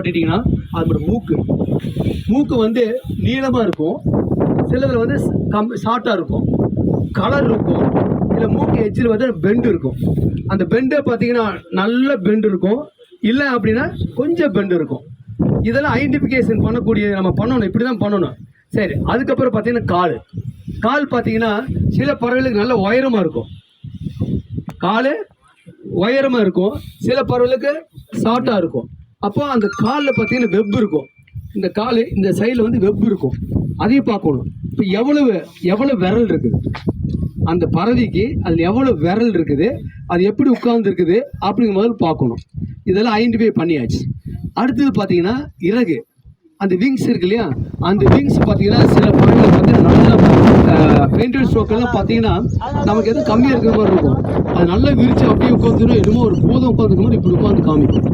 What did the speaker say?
பண்ணிட்டீங்கன்னா அதோட மூக்கு. மூக்கு வந்து நீளமாக இருக்கும். சிலதில் வந்து கம் ஷார்ட்டாக இருக்கும். கலர் இருக்கும். இல்லை மூக்கு எச்சில் வந்து பெண்டு இருக்கும். அந்த பெண்டை பார்த்தீங்கன்னா நல்ல பெண்டு இருக்கும். இல்லை அப்படின்னா கொஞ்சம் பெண்டு இருக்கும். இதெல்லாம் ஐடென்டிஃபிகேஷன் பண்ணக்கூடிய நம்ம பண்ணணும். இப்படி தான் பண்ணணும். சரி அதுக்கப்புறம் பார்த்தீங்கன்னா கால். கால் பார்த்தீங்கன்னா சில பறவைகளுக்கு நல்ல உயரமாக இருக்கும். கால் உயரமாக இருக்கும். சில பறவைகளுக்கு ஷார்ட்டாக இருக்கும். அப்போ அந்த காலில் பார்த்தீங்கன்னா வெப் இருக்கும். இந்த கால் இந்த சைடில் வந்து வெப் இருக்கும். அதையும் பார்க்கணும். இப்போ எவ்வளவு எவ்வளோ விரல் இருக்குது? அந்த பறவைக்கு அதில் எவ்வளோ விரல் இருக்குது? அது எப்படி உட்கார்ந்துருக்குது? அப்படிங்கிற முதல்ல பார்க்கணும். இதெல்லாம் ஐடென்டிஃபை பண்ணியாச்சு. அடுத்தது பார்த்தீங்கன்னா இறகு. அந்த விங்ஸ் இருக்கு இல்லையா? அந்த விங்ஸ் பார்த்தீங்கன்னா சில பறவைகள் பார்த்தீங்கன்னா நல்ல பெயிண்டட் ஸ்ட்ரோக்கெல்லாம் பார்த்தீங்கன்னா நமக்கு எதுவும் கம்மியாக இருக்கிற மாதிரி இருக்கும். அது நல்லா விரிச்சு அப்படியே உட்காந்துரும் என்னமோ ஒரு பூதம் உட்காந்துருக்கும் இப்படி உட்காந்து காமிக்கும்.